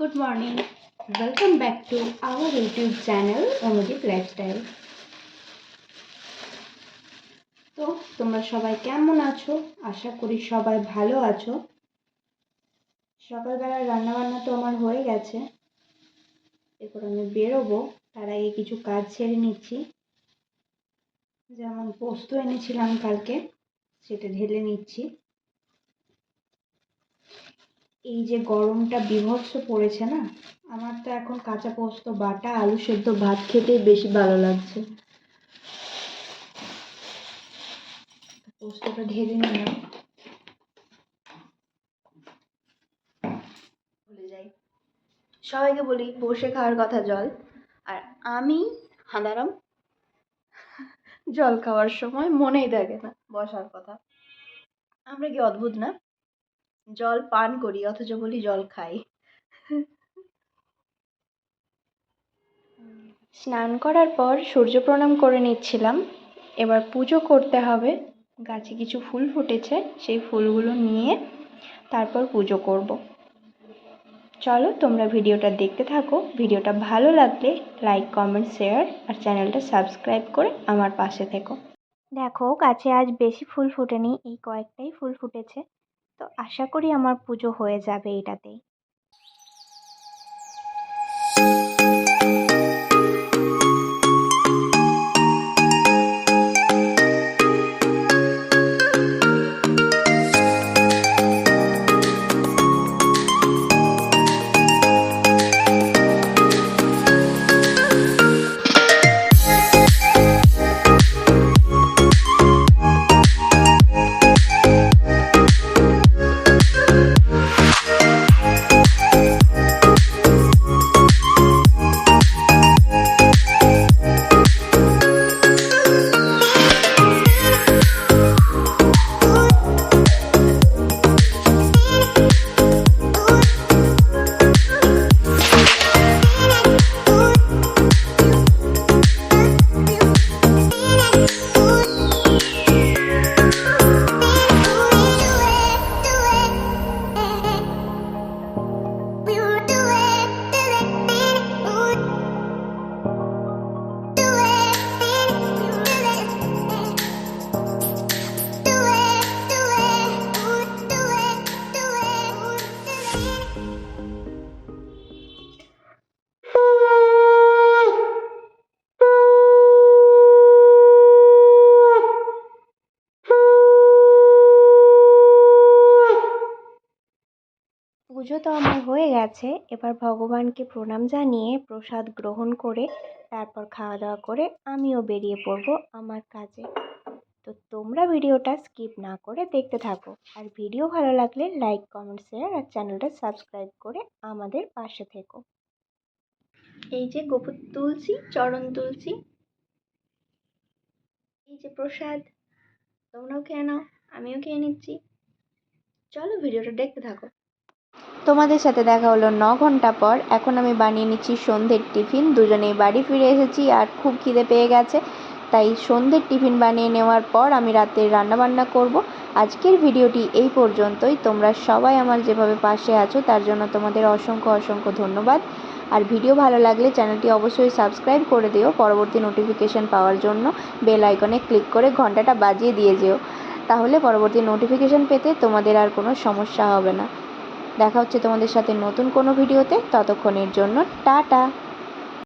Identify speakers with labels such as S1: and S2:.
S1: Good morning welcome back to our YouTube channel Anudip lifestyle তো, তোমরা সবাই কেমন আছো? আশা করি সবাই ভালো আছো। সকালবেলা রান্নাবান্না তো আমার হয়ে গেছে। এরপর আমি বেরোবো। তার আগে কিছু কাজ ছেড়ে নিচ্ছি। যেমন পোস্ত এনেছিলাম কালকে, সেটা ঢেলে নিচ্ছি। এই যে গরমটা বীভৎস পড়েছে না, আমার তো এখন কাঁচা পোস্ত, বাটা, আলু সেদ্ধ ভাত খেতেই বেশি ভালো লাগছে। পোস্তটা ঢেলে নিলাম। ভুলে যাই। সবাইকে বলি, বসে খাওয়ার কথা জল। আর আমি, হাঁদারাম, জল খাওয়ার সময় মনেই থাকে না, বসার কথা। আমরা কি অদ্ভুত না? জল পান করি অথচ বলি জল খাই। স্নান করার পর সূর্য প্রণাম করে নিচ্ছিলাম। এবার পুজো করতে হবে। গাছে কিছু ফুল ফুটেছে সেই ফুলগুলো নিয়ে তারপর পুজো করব। চলো তোমরা ভিডিওটা দেখতে থাকো। ভিডিওটা ভালো লাগলে লাইক কমেন্ট শেয়ার আর চ্যানেলটা সাবস্ক্রাইব করে আমার পাশে থেকো। দেখো গাছে আজ বেশি ফুল ফোটেনি এই কয়েকটাই ফুল ফুটেছে। তো আশা করি আমার পুজো হয়ে যাবে এটাতেই। Thank you. পুজো তো আমার হয়ে গেছে। এবার ভগবানকে প্রণাম জানিয়ে প্রসাদ গ্রহণ করে তারপর খাওয়া দাওয়া করে আমিও বেরিয়ে পড়ব আমার কাজে। তো তোমরা ভিডিওটা স্কিপ না করে দেখতে থাকো। আর ভিডিও ভালো লাগলে লাইক, কমেন্ট, শেয়ার আর চ্যানেলটা সাবস্ক্রাইব করে আমাদের পাশে থেকো। এই যে গোপুর তুলছি চরণ তুলছি এই যে প্রসাদ, তোমরাও খেয়ে নাও, আমিও খেয়ে নিচ্ছি। চলো ভিডিওটা দেখতে থাকো। তোমাদের সাথে দেখা হলো ন ঘণ্টা পর। এখন আমি বানিয়ে নিচ্ছি সন্ধ্যের টিফিন। দুজনেই বাড়ি ফিরে এসেছি আর খুব খিদে পেয়ে গেছে। তাই সন্ধ্যের টিফিন বানিয়ে নেওয়ার পর আমি রাতের রান্নাবান্না করব। আজকের ভিডিওটি এই পর্যন্তই। তোমরা সবাই আমার যেভাবে পাশে আছো, তার জন্য তোমাদের অসংখ্য অসংখ্য ধন্যবাদ। আর ভিডিও ভালো লাগলে চ্যানেলটি অবশ্যই সাবস্ক্রাইব করে দিও পরবর্তী নোটিফিকেশান পাওয়ার জন্য। বেল আইকনে ক্লিক করে ঘন্টাটা বাজিয়ে দিয়ে যেও। তাহলে পরবর্তী নোটিফিকেশান পেতে তোমাদের আর কোনো সমস্যা হবে না। দেখা হচ্ছে তোমাদের সাথে নতুন কোনো ভিডিওতে ততক্ষণের জন্য টাটা!